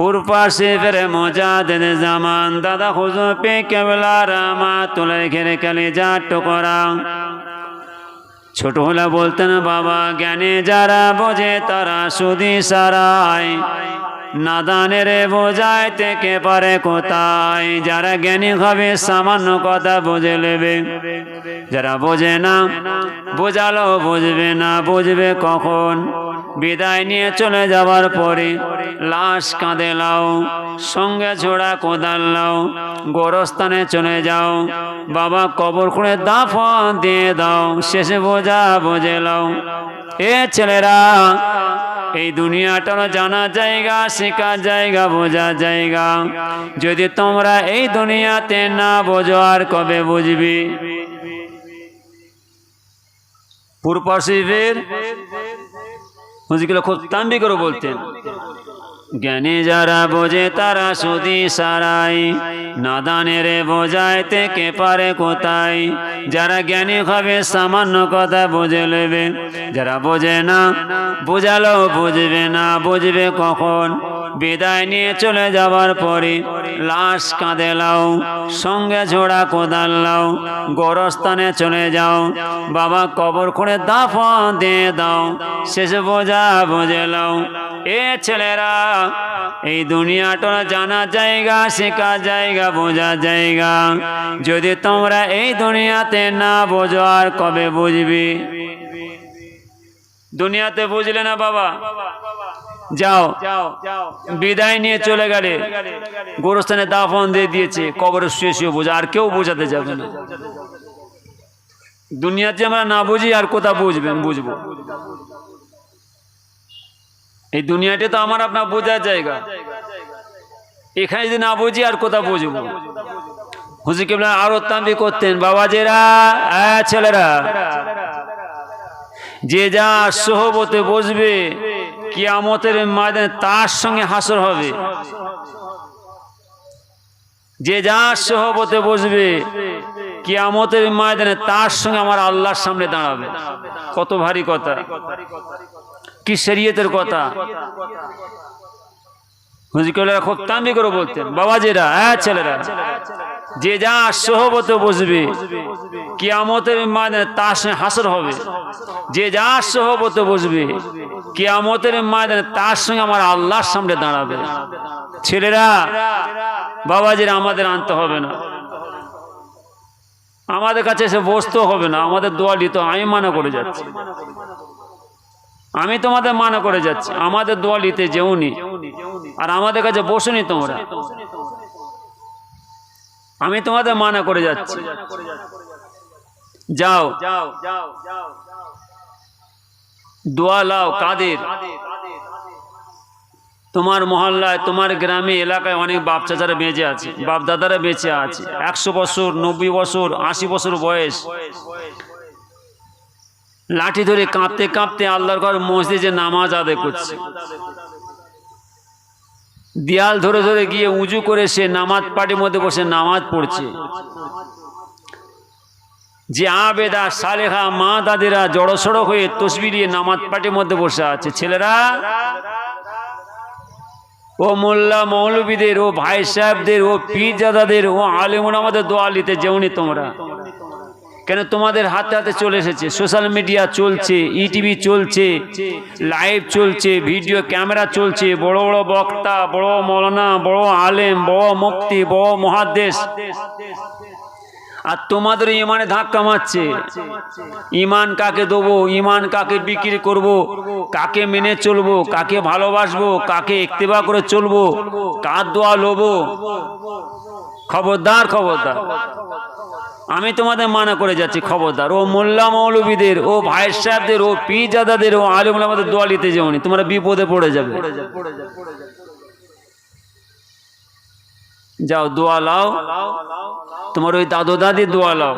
ফুরপাশে ফেরে মজাদের জামান, দাদা খুঁজো পে কেবলা রামা তুলে ঘেরে কালে যা টোকরা। ছোট হলে বলতেন, বাবা, জ্ঞানে যারা বোঝে তারা সুদি সারায়। নাদানের বোঝায় থেকে পারে কোথায়? যারা জ্ঞানী হবে, সামান্য কথা বুঝে নেবে। যারা বোঝে না, বোঝালো বুঝবে না, বুঝবে কখন? বিদায় নিয়ে চলে যাওয়ার পরে লাশ কাঁদে লাও, সঙ্গে ছোড়া কোদাল লাও, গোরস্থানে চলে যাও, বাবা কবর খুঁড়ে দাফন দিয়ে দাও, শেষে বোঝা বোঝে লাও। এ ছেলেরা এই দুনিয়াটার জানা জায়গা শেখা জায়গা, বোঝা জায়গা। যদি তোমরা এই দুনিয়াতে না বোঝো, আর কবে বুঝবি? পূর্বশীবের হুজুরগুলো খুব তাম্বি করে বলতেন। জ্ঞানী যারা বোঝে তারা সুদি সারাই। নাদানের বোঝায় থেকে পারে কোথায়। যারা জ্ঞানী হবে সামান্য কথা বুঝে নেবে। যারা বোঝে না বোঝালো বুঝবে না, বুঝবে কখন। বিদায় নিয়ে চলে যাওয়ার পরে লাশ কাঁদে লাও, সঙ্গে ঝোড়া কোদাল লাও, গোরস্থানে চলে যাও। বাবা কবর খুঁড়ে দাফন দিয়ে দাও, শেষ বোঝা বুঝে লাও। এ ছেলেরা, এই দুনিয়াটা জানা জায়গা, শেখা জায়গা, বোঝা জায়গা। যদি তোমরা এই দুনিয়াতে না বোঝো, আর কবে বুঝবি? দুনিয়াতে বুঝলে না বাবা? যাও, বিদায় নিয়ে চলে গেলে। গোরস্থানে দাফন দিয়ে দিয়েছে, কবরে শুয়ে শুয়ে বোঝা, আর কেউ বোঝাতে যাবে না। দুনিয়াতে আমরা না বুঝি, আর কোথা বুঝবেন বুঝব। এই দুনিয়াটা তো আমার আপনার বোঝার জায়গা। এখানে যদি না বুঝি, আর কোথা বুঝব? হুজুর কেবলা আরও তাম্বি করতেন, বাবাজেরা হ্যাঁ ছেলেরা, যে যা সহবতে বসবে, কিয়ামতের ময়দানে তার সঙ্গে হাসর হবে। যে যা সহবতে বসবে, কিয়ামতের ময়দানে তার সঙ্গে আমার আল্লাহর সামনে দাঁড়াবে। কত ভারী কথা। কি শরীয়তের কথা? হুজুরকেরা খুব তাম্বি করে বলতেন, বাবাজিরা হ্যাঁ ছেলেরা, যে যা সহবতে বসবে কিয়ামতের মানে তার সঙ্গে হাসর হবে। যে যা সহবতে বসবে কিয়ামতের ময়দানে তার সঙ্গে আমার আল্লাহর সামনে দাঁড়াবে। ছেলেরা, বাবাজিরা, আমাদের আনতে হবে না। আমাদের কাছে এসে বসতেও হবে না, আমাদের দোয়া দিত আমি মানা করে যাচ্ছি। আমি তোমাদের মানা করে যাচ্ছি। আমাদের দোয়া নিতে যেওনি। আর আমাদের কাছে বসুনি তোমরা। আমি তোমাদের মানা করে যাচ্ছি। যাও। দোয়া লাও কাদের। তোমার মহল্লায়, তোমার গ্রামে, এলাকায় অনেক বাপ চাচারা বেঁচে আছে বাপ দাদারা বেঁচে আছে। একশো বছর, নব্বই বছর, আশি বছর বয়স। লাঠি ধরে কাঁপতে কাঁপতে আল্লাহর ঘর মসজিদে নামাজ আদায় করছে। দেয়াল ধরে ধরে গিয়ে উঁচু করে সে নামাজ পাটির মধ্যে বসে নামাজ পড়ছে। যে আবেদা, সালেহা, মা দাদিরা জড়সড়ো হয়ে তসবি দিয়ে নামাজ পাটির মধ্যে বসে আছে। ছেলেরা, ও মোল্লা মৌলবীদের, ও ভাই সাহেবদের, ও পীর দাদাদের ও আলিমুন আমাদের দোয়া নিতে যেওনি তোমরা। কেন তোমাদের হাতে হাতে চলে এসেছে? সোশ্যাল মিডিয়া চলছে ইটিভি চলছে লাইভ চলছে ভিডিও ক্যামেরা চলছে, বড় বড় বক্তা, বড় মৌলানা, বড় আলেম, বড় মুক্তি বড় মহাদেশ। আর তোমাদের ইমানে ধাক্কা মারছে। ইমান কাকে দেবো, ইমান কাকে বিক্রি করব, কাকে মেনে চলবো, কাকে ভালোবাসবো, কাকে একতেবা করে চলবো, কার দোয়া লোবো? খবরদার খবরদার। আমি তোমাদের মানা করে যাচ্ছি, খবরদার। ও মোল্লা মৌলবীদের, ও ভাই সাহেবদের, ও পি জাদাদের ও আলিমুল আমাদের দোয়া নিতে যেমনি তোমরা বিপদে পড়ে যাবে। যাও, দোয়া লাও। তোমার ওই দাদু দাদি দোয়া লাও।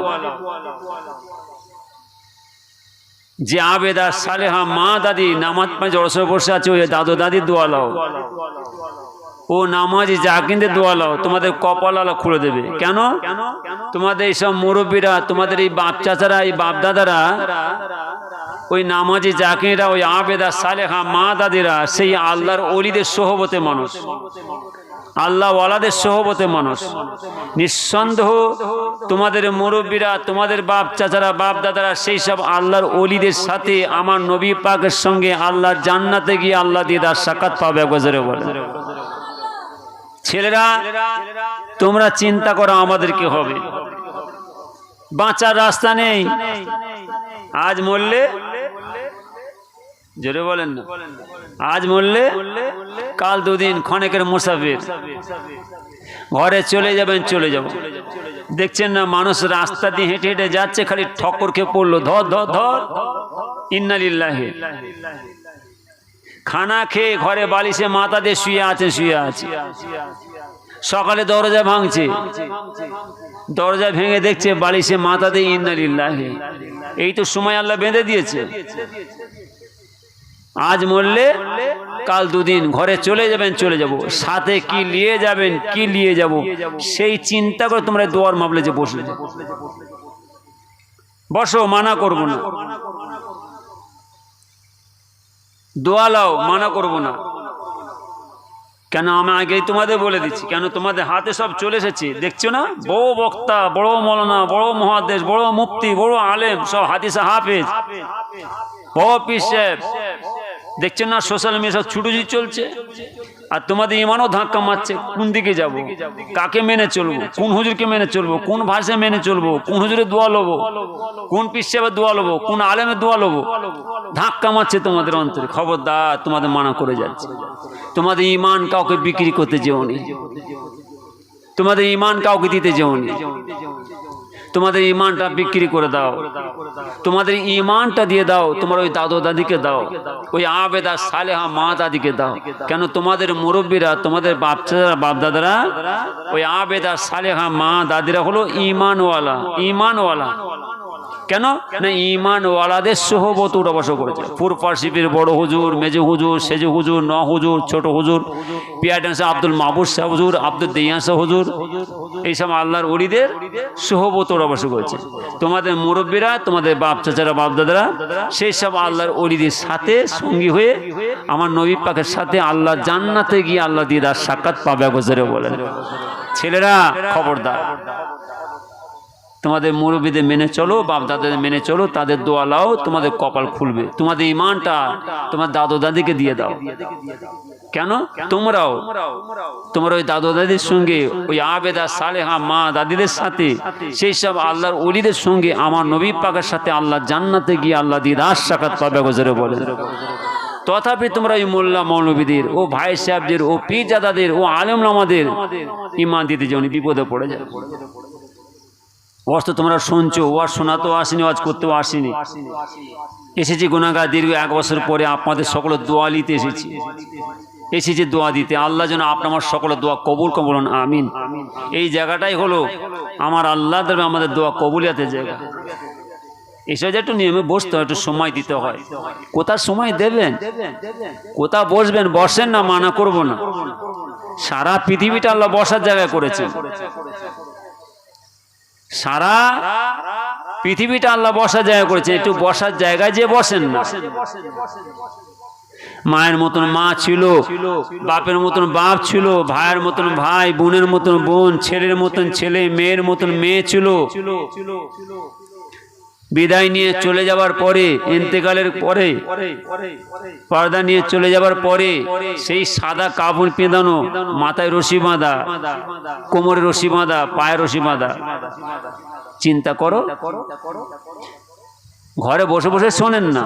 যে আবেদা সালেহা মা দাদি নামাজ পাঁচ জড়সে বসে আছে, ওই দাদু দাদি দোয়া লাও। ও নামাজি যা কিনতে দোয়া লাও, তোমাদের কপাল আলো খুলে দেবে। কেন? তোমাদের এইসব মুরব্বীরা, তোমাদের এই বাপ চাচারা, এই বাপ দাদারা, ওই নামাজি জাকিরা ওই আবেদা, সালেহা, মা দাদিরা, সেই আল্লাহর অলিদের সহবতে মানুষ। আল্লাহ ওয়ালাদের সহবতে মানুষ। নিঃসন্দেহ তোমাদের মুরব্বীরা, তোমাদের বাপ চাচারা, বাপ দাদারা, সেই সব আল্লাহর অলিদের সাথে আমার নবী পাকের সঙ্গে আল্লাহর জান্নাতে গিয়ে আল্লাহ দিদার সাক্ষাৎ পাবে গজরে বলে ছেলেরা, তোমরা চিন্তা করো আমাদেরকে হবে। বাঁচার রাস্তা নেই। আজ মরলে, জোরে বলেন না। আজ মরলে, কাল দুদিন ক্ষণেকের মুসাফির। ঘরে চলে যাবেন, চলে যাব। দেখছেন না, মানুষ রাস্তা দিয়ে হেঁটে হেঁটে যাচ্ছে, খালি ঠক্কর খেয়ে পড়ল। ধর ধর ধর। ইন্নালিল্লাহে। খানা খেয়ে ঘরে বালিশে মাথা দিয়ে শুয়ে আছে শুয়ে আছে সকালে দরজা ভাঙছে। দরজা ভেঙে দেখছে বালিশে মাথা দিয়ে ইন্নালিল্লাহে। এই তো সময় আল্লাহ বেঁধে দিয়েছে। আজ মরলে কাল দুদিন ঘরে চলে যাবেন, চলে যাব। সাথে কি নিয়ে যাবেন, কি নিয়ে যাব? সেই চিন্তা করে তোমরা দোয়ার মামলে যে বসলে। বসো, মানা করব না। দোয়া লাও মানা করব না। কেন আমি আগেই তোমাদের বলে দিচ্ছি কেন তোমাদের হাতে সব চলে এসেছে? দেখছ না? বড় বক্তা বড় মলনা বড় মহাদেশ বড় মুক্তি বড় আলেম সব হাদিসা হাফেজ। বড় পিস দেখছেন না সোশ্যাল মিডিয়া সব ছুটুছি চলছে? আর তোমাদের ইমানও ধাক্কা মারছে, কোন দিকে যাব? কাকে মেনে চলবো? কোন হুজুরকে মেনে চলবো? কোন ভাষায় মেনে চলবো? কোন হুজুরের দোয়া লবো? কোন পিসেবের দোয়া লবো? কোন আলেমের দোয়া লবো? ধাক্কা মারছে তোমাদের অন্তরে। খবরদার, তোমাদের মানা করে যাচ্ছে। তোমাদের ইমান কাউকে বিক্রি করতে যেওনি তোমাদের ইমান কাউকে দিতে যেওনি তোমাদের ইমানটা বিক্রি করে দাও। তোমাদের ইমানটা দিয়ে দাও, তোমার ওই দাদু দাদিকে দাও, ওই আবেদা সালেহা মা দাদিকে দাও। কেন তোমাদের মুরব্বীরা, তোমাদের বাচ্চারা বাপদাদারা, ওই আবেদা সালেহা মা দাদিরা হলো ইমানওয়ালা ইমানওয়ালা। কেন? না ইমানওয়ালাদের সহবত উঠা বসা করেছে শিবির বড় হুজুর, মেজে হুজুর, সেজে হুজুর, ন হুজুর, ছোট হুজুর পিয়া ডান্সার আব্দুল মাহবুব শাহ হুজুর, আব্দুল দিয়ান শাহ হুজুর। এইসব আল্লাহর অলিদের সহবত ওরা বসে করেছে। তোমাদের মুরব্বীরা, তোমাদের বাপ চাচারা, বাপ দাদারা, সেই সব আল্লাহর অলিদের সাথে সঙ্গী হয়ে আমার নবী পাকের সাথে আল্লাহ জান্নাতে গিয়ে আল্লাহ দিদার সাক্ষাৎ পাবে গোজরে বলেন। ছেলেরা, খবরদার। তোমাদের মুরব্বীদের মেনে চলো বাপ দাদাদের মেনে চলো, তাদের দোয়া লাও, তোমাদের কপাল খুলবে। তোমাদের ইমানটা তোমার দাদু দাদিকে দিয়ে দাও। কেন? তোমরাও। তোমার ওই দাদু দাদির সঙ্গে, ওই আবেদা সালেহা মা দাদিদের সাথে, সেই সব আল্লাহর অলিদের সঙ্গে, আমার নবী পাকের সাথে আল্লাহ জান্নাতে গিয়ে আল্লাহ দিদার সাক্ষাৎ পাবে গজরে বলে। তথাপি তোমরা ওই মোল্লা মৌলবীদের, ও ভাই সাহেবদের, ও পীর দাদাদের ও আলেম লামাদের ইমান দিতে যাও বিপদে পড়ে যায় ওয়াজ তো তোমরা শুনছো, ওয়াজ শোনাতেও আসেনি, ওয়াজ করতেও আসেনি। এসেছি গুণাগার দীর্ঘ এক বছর পরে আপনাদের সকলের দোয়া নিতে এসেছি। এসেছি দোয়া দিতে। আল্লাহ যেন আপনার আমার সকলের দোয়া কবুল কবুল আমিন। এই জায়গাটাই হলো আমার আল্লাহ দেবে আমাদের দোয়া কবুলিয়াতের জায়গা। এসে যে একটু নিয়মে বসতে হয়, একটু সময় দিতে হয়। কোথার সময় দেবেন? কোথা বসবেন? বসেন না, মানা করব না। সারা পৃথিবীটা আল্লাহ বসার জায়গায় করেছেন। সারা পৃথিবীটা আল্লাহ বসার জায়গা করেছে, একটু বসার জায়গায় যে বসেন না। মায়ের মতন মা ছিল, বাপের মতন বাপ ছিল, ভাইয়ের মতন ভাই, বোনের মতন বোন, ছেলের মতন ছেলে, মেয়ের মতন মেয়ে ছিল। বিদায় নিয়ে চলে যাবার পরে ইন্তেকালের পরে পর্দা নিয়ে চলে যাবার পরে সেই সাদা কাপড় পেঁদানো মাথায় রশি বাঁধা কোমরে রশি বাঁধা পায়ে রশি বাঁধা চিন্তা করো। ঘরে বসে বসে শোনেন না।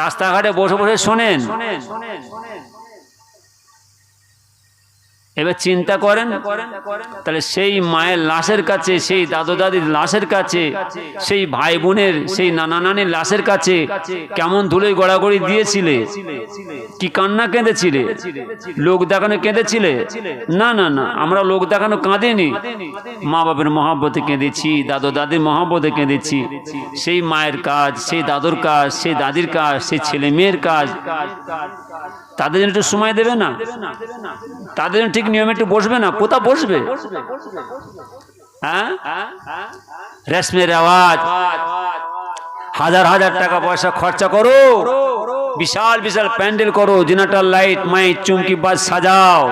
রাস্তাঘাটে বসে বসে শোনেন। এবার চিন্তা করেন, তাহলে সেই মায়ের লাশের কাছে, সেই দাদু দাদির লাশের কাছে, সেই ভাই বোনের সেই নানা নানির লাশের কাছে কেমন ধুলে গড়াগড়ি দিয়েছিলে? কি কান্না কেঁদেছিলে? লোক দেখানো কেঁদেছিলে? না না না, আমরা লোক দেখানো কাঁদিনি। মা বাপের মহাব্বতে কেঁদেছি দাদু দাদির মহাব্বতে কেঁদেছি। সেই মায়ের কাজ, সেই দাদুর কাজ, সেই দাদির কাজ, সেই ছেলে মেয়ের কাজ, তাদের জন্য একটু সময় দেবে না? তাদের জন্য ঠিক নিয়মে একটু বসবে না? কোথা বসবে? হ্যাঁ? রেশমের আওয়াজ হাজার হাজার টাকা পয়সা খরচা করো। বিশাল বিশাল প্যান্ডেল করো। জেনারেটর লাইট মাইট চুমকি বাজ সাজাও।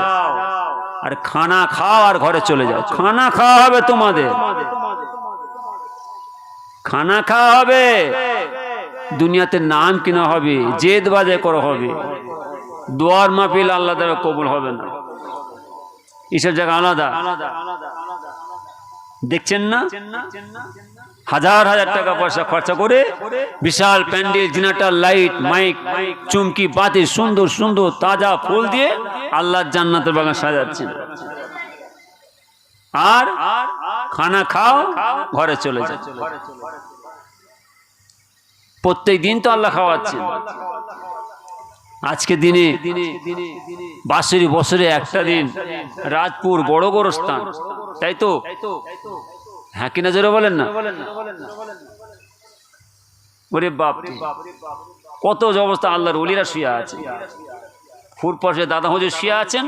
আর খানা খাও আর ঘরে চলে যাও। খানা খাওয়া হবে তোমাদের। খানা খাওয়া হবে। দুনিয়াতে নাম কিনা হবে। জেদ বাজে করা হবে। দোয়ার মাহফিল আল্লাহ দেবে কবুল হবে না। এইসব জায়গা আলাদা। দেখছেন না? হাজার হাজার টাকা পয়সা খরচা করে বিশাল প্যান্ডেল, জিনাটার লাইট, মাইক, চুমকি, বাতি, সুন্দর সুন্দর, তাজা ফুল দিয়ে আল্লাহর জান্নাতের বাগান সাজাচ্ছেন আর খানা খাও, ঘরে চলে যাও। প্রত্যেক দিন তো আল্লাহ খাওয়াচ্ছেন। আজকে দিনে বাসরি বছরে একটা দিন রাজপুর বড় বড় স্থান তাই তো? হ্যাঁ কিনা জোরে বলেন না? ওরে বাপ কত অবস্থা, আল্লাহর অলিরা শুয়ে আছে। ফুর পাশে দাদা হুজুর শুয়ে আছেন,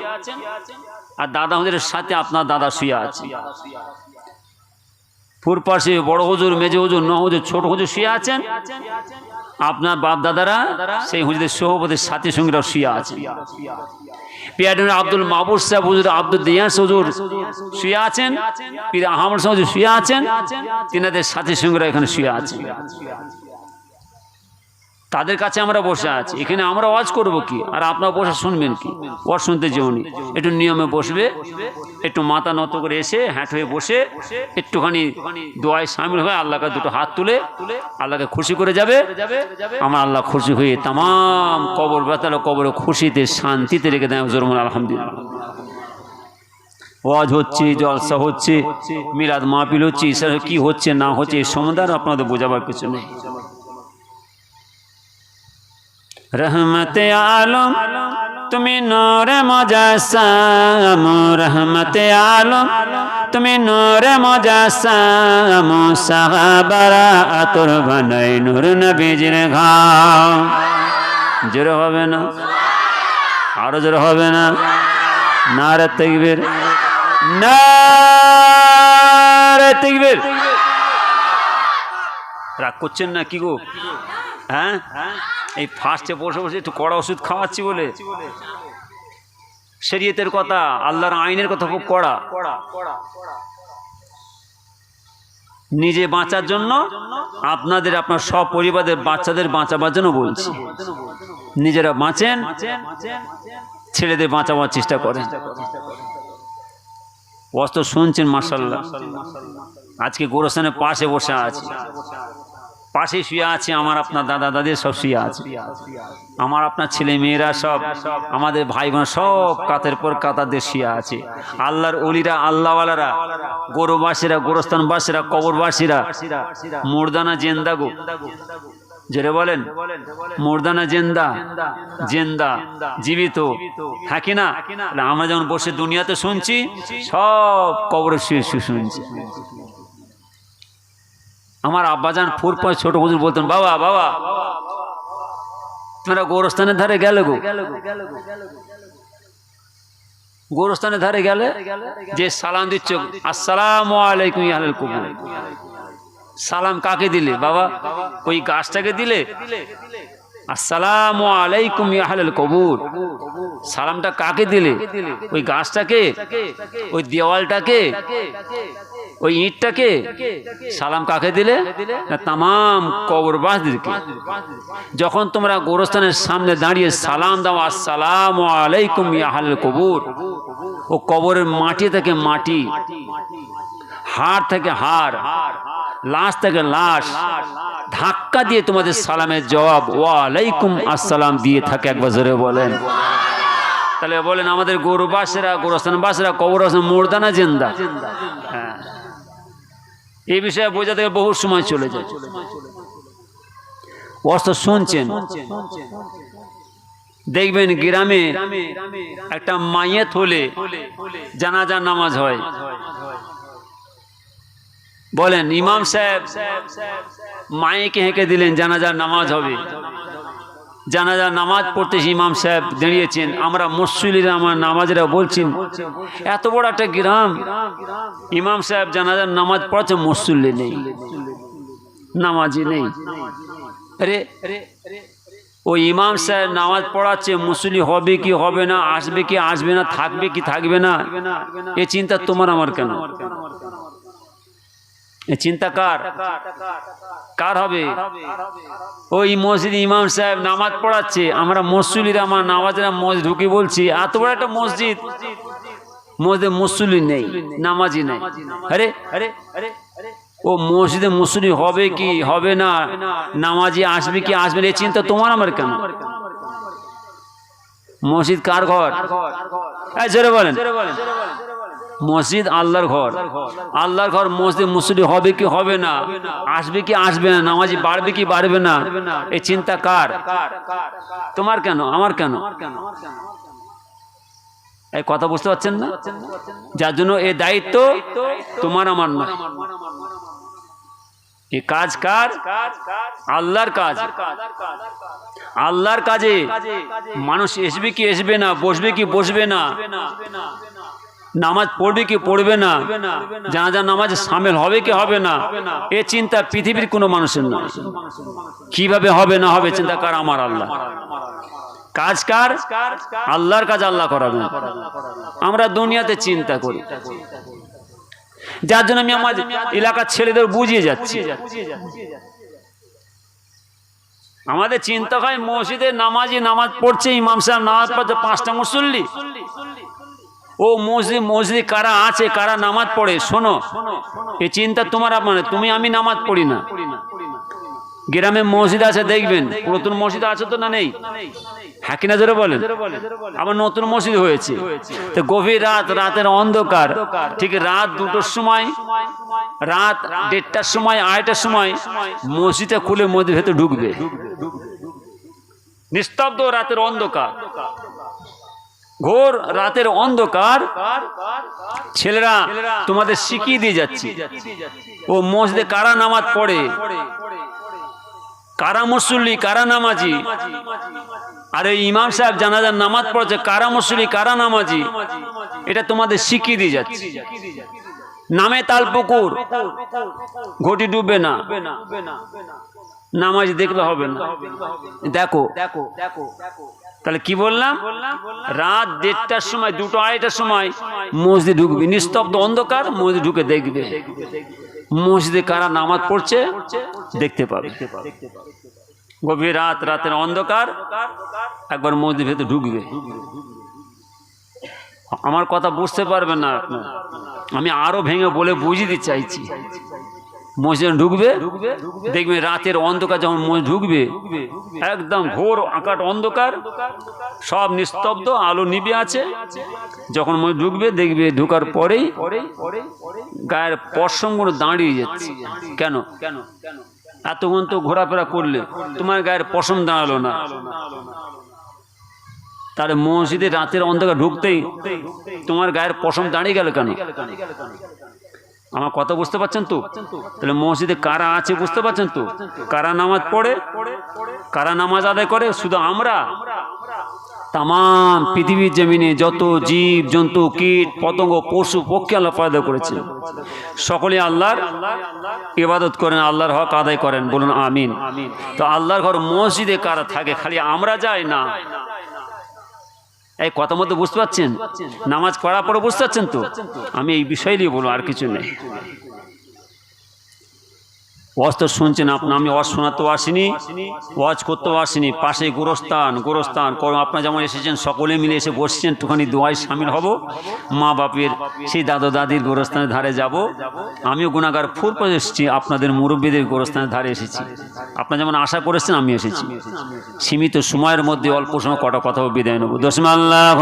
আর দাদা হুজুরের সাথে আপনার দাদা শুয়ে আছে। ফুর পাশে বড় হজুর, মেজে হজুর ন হজুর, ছোট হুজুর শুয়ে আছেন। আপনার বাপ দাদারা সেই হুজুরের সহপতির সাথী সঙ্গীরা শুয়ে আছে পিয়াডের আব্দুল মাহবুব সাহেব হুজুর আব্দুল দিয়াস হুজুর শুয়ে আছেন। পীর আহমদ সাহেব শুয়ে আছেন। তিনাদের সাথী সঙ্গীরা এখানে শুয়ে আছেন। তাদের কাছে আমরা বসে আছি। এখানে আমরা ওয়াজ করব কি? আর আপনারা বসে শুনবেন কি? ওয়াজ শুনতে যেওনি একটু নিয়মে বসবে। একটু মাথা নত করে এসে হ্যাট হয়ে বসে একটুখানি দোয়ায় সামিল হয়ে আল্লাহকে দুটো হাত তুলে আল্লাহকে খুশি করে যাবে। আমার আল্লাহ খুশি হয়ে তাম কবর বেতাল কবরে খুশিতে শান্তিতে রেখে দেয় জরমুল আলহামদুলিল্লাহ। ওয়াজ হচ্ছে জলসা হচ্ছে মিলাদ মাহফিল হচ্ছে কি হচ্ছে না হচ্ছে এই সম্বন্ধে আর আপনাদের বোঝাবার কিছু নেই। রহমত আলম, তুমি নূরে মজাসাম রহমত আলম, তুমি নূরে মজাসাম সাহাবারা আতর বানাই নূর নবীজির ঘাও জোরে হবে না? আরও জোরে হবে না? নারে তেগবির নারে তেগবির রাগ করছেন না কি গো? হ্যাঁ হ্যাঁ? এই ফার্স্টে বসে বসে একটু কড়া ওষুধ খাওয়াচ্ছি বলে। শরীয়তের কথা, আল্লাহর আইনের কথা খুব কড়া। নিজে বাঁচার জন্য আপনাদের, আপনার সব পরিবারের বাচ্চাদের বাঁচাবার জন্য বলছি। নিজেরা বাঁচেন, ছেলেদের বাঁচাবার চেষ্টা করেন। অস্ত্র শুনছেন মার্শাল্লাহ আজকে গোরস্থানের পাশে বসে আছি। পাশে শুয়ে আছে, আমার আপনার দাদা দাদি সব শুয়ে আছে। আমার আপনার ছেলে মেয়েরা সব, আমাদের ভাই বোন সব কাতের পর কাতার দিয়ে শুয়ে আছে। আল্লাহর অলিরা আল্লাহওয়ালারা, গরুবাসীরা, গোরস্থানবাসীরা, কবরবাসীরা, মুরদানা জেন্দা গো। যেটা বলেন, মুরদানা জেন্দা জেন্দা, জীবিত হ্যাঁ কি না? আমরা যেমন বসে দুনিয়াতে শুনছি, সব কবরে শুয়ে শুয়ে শুনছি। আমার আব্বাজান ফুর পর ছোট হুজুর বলতেন, বাবা বাবা। তোমরা গোরস্থানের ধারে গেলে গো। গোরস্থানের ধারে গেলে যে সালাম দিচ্ছ, আসসালাম আলাইকুম কবুল সালাম কাকে দিলে, বাবা? ওই গাছটাকে দিলে? আসসালামু আলাইকুম ইয়াহুল কবুল সালামটা কাকে দিলে? ওই গাছটাকে? ওই দেওয়ালটাকে? ওই ইঁটটাকে সালাম কাকে দিলে? না, তামাম কবরবাসদেরকে যখন তোমরা গোরস্থানের সামনে দাঁড়িয়ে সালাম দাও, আসসালাম আলাইকুম ইয়াহাল কবুর, ও কবরের মাটি থেকে মাটি, হাড় থেকে হাড়, লাশ থেকে লাশ, ধাক্কা দিয়ে তোমাদের সালামের জবাব, ওয়ালাইকুম আসসালাম দিয়ে থাকে একবার জোরে বলেন। তাহলে বলেন, আমাদের গরুবাসীরা কবর মোরদানা জেন্দা। হ্যাঁ। এই বিষয়ে বোঝা থেকে বহু সময় চলে যায়। অস্ত্র শুনছেন? দেখবেন গ্রামে একটা মাইয়েত হলে জানাজা নামাজ হয়। বলেন, ইমাম সাহেব মায়ে কে হেঁকে দিলেন, জানাজার নামাজ হবে। জানাজার নামাজ পড়তেছি, ইমাম সাহেব দাঁড়িয়েছেন। আমরা মুসলিরা আমার নামাজরা বলছেন, এত বড় একটা গ্রাম। ইমাম সাহেব জানাজার নামাজ পড়ছে মুসল্লি নেই, নামাজি নেই। আরে ও ইমাম সাহেব নামাজ পড়াচ্ছে মুসলি হবে কি, হবে না, আসবে কি, আসবে না, থাকবে কি, থাকবে না, এ চিন্তা তোমার আমার কেন? চিন্তা কার? কার হবে? ওই মসজিদ ইমাম সাহেব নামাজ পড়াচ্ছে, আমরা মসুলিরা আমার নামাজেরা মসজিদ ঢুকে বলছি, এত বড় একটা মসজিদ। মসজিদে মুসলি নেই, নামাজি নেই। আরে আরে আরে ও মসজিদে মুসলি হবে কি, হবে না? নামাজি আসবে কি, আসবে এই চিন্তা তোমার আমার কেন? মসজিদ কার ঘর? জোরে বলেন। মসজিদ আল্লাহর ঘর। আল্লাহর ঘর মসজিদ মুসলি হবে কি হবে না? আসবে কি আসবে না? নামাজি বাড়বে কি বাড়বে না? এই চিন্তা কার? তোমার কেন? আমার কেন? এই কথা বুঝতে পারছেন না? যার জন্য এই দায়িত্ব তোমার, আমার নয়। এই কাজ কার? আল্লাহর কাজ। আল্লাহর কাজে মানুষ আসবে কি আসবে না? বসবে কি, বসবে না? নামাজ পড়বে কি পড়বে না? জানাজা নামাজ সামিল হবে কি হবে না? এ চিন্তা পৃথিবীর কোনো মানুষের না। কীভাবে হবে না হবে চিন্তা কার? আমার আল্লাহ। কাজ কার? আল্লাহর কাজ আল্লাহ করাবেন আমরা দুনিয়াতে চিন্তা করি। যার জন্য আমি আমার এলাকার ছেলেদের বুঝিয়ে যাচ্ছি। আমাদের চিন্তা হয় মসজিদে নামাজি নামাজ পড়ছে, ইমাম সাহেব নামাজ পড়ছে, পাঁচটা মুসল্লি। ও মসজিদ মসজিদ কারা আছে, কারা নামাজ পড়ে, শোনো। এ চিন্তা তোমার মানে তুমি আমি নামাজ পড়ি না। গ্রামে মসজিদ আছে, দেখবেন। নতুন মসজিদ আছে তো না নেই? হ্যাঁ কিনা জোরে বলেন। আবার নতুন মসজিদ হয়েছে। তো গভীর রাত, রাতের অন্ধকার। ঠিক রাত দুটোর সময়, রাত দেড়টার সময়, আড়াইটার সময় মসজিদটা খুলে মসজিদ ভেতরে ঢুকবে। নিস্তব্ধ রাতের অন্ধকার। ঘোর রাতের অন্ধকার ছেলেরা তোমাদের শিখিয়ে দিয়ে যাচ্ছে। ও মসজিদে কারা নামাজ পড়ে? কারা মুসল্লি কারা নামাজি? আরে ইমাম সাহেব জানাজার নামাজ পড়ছে কারা মুসল্লি কারা নামাজি? এটা তোমাদের শিখিয়ে দিয়ে যাচ্ছে। নামে তাল পুকুর। ঘটি ডুববে না। নামাজ দেখলে হবে না। দেখো। দেখো। দেখো। তাহলে কি বললাম? রাত দেড়টার সময়, দুটো আড়াইটার সময় মসজিদ ঢুকবে। নিস্তব্ধ অন্ধকার, মসজিদ ঢুকে দেখবে। মসজিদে কারা নামাজ পড়ছে? দেখতে পাবে। গভীর রাত, রাতের অন্ধকার, একবার মসজিদ ভেতরে ঢুকবে। আমার কথা বুঝতে পারবেন না আমি আরও ভেঙে বলে বুঝিয়ে চাইছি। মসজিদে ঢুকবে দেখবে রাতের অন্ধকার যখন মসজিদ ঢুকবে একদম ঘোর আকাট অন্ধকার সব নিস্তব্ধ আলো নিবে আছে। যখন মসজিদ ঢুকবে দেখবে ঢুকার পরেই গায়ের পশমগুলো দাঁড়িয়ে যাচ্ছে। কেন কেন? এতক্ষণ তো ঘোরাফেরা করলে তোমার গায়ের পশম দাঁড়াল না। তাহলে মসজিদে রাতের অন্ধকার ঢুকতেই তোমার গায়ের পশম দাঁড়িয়ে গেল কেন? আমার কথা বুঝতে পারছেন তো? তাহলে মসজিদে কারা আছে বুঝতে পারছেন তো? কারা নামাজ পড়ে? কারা নামাজ আদায় করে? শুধু আমরা? তাম পৃথিবীর জমিনে যত জীব, জন্তু, কীট, পতঙ্গ, পশু, পক্ষী আল্লাহ পয়দা করেছে। সকলে আল্লাহর ইবাদত করেন, আল্লাহর হক আদায় করেন। বলুন আমিন। তো আল্লাহর ঘর মসজিদে কারা থাকে? খালি আমরা যাই না? এই কথা মতো বুঝতে পারছেন? নামাজ পড়া পরে বুঝতে পারছেন তো? আমি এই বিষয় নিয়ে বলব, আর কিছু নেই। ওয়াজ তো শুনছেন আপনার আমি ওয়াজ শোনাতেও আসিনি, ওয়াজ করতেও আসিনি। পাশে গোরস্থান গোরস্থান আপনার যেমন এসেছেন, সকলে মিলে এসে বসছেন, একটুখানি দোয়ায় সামিল হব। মা বাপের সেই দাদু দাদির গোরস্থানের ধারে যাব। আমিও গুণাগার ফুর করে এসেছি, আপনাদের মুরব্বীদের গোরস্থানের ধারে এসেছি। আপনার যেমন আশা করেছেন আমি এসেছি। সীমিত সময়ের মধ্যে অল্প সময় কটা কথা বিদায় নেব। দশমাল্লাহ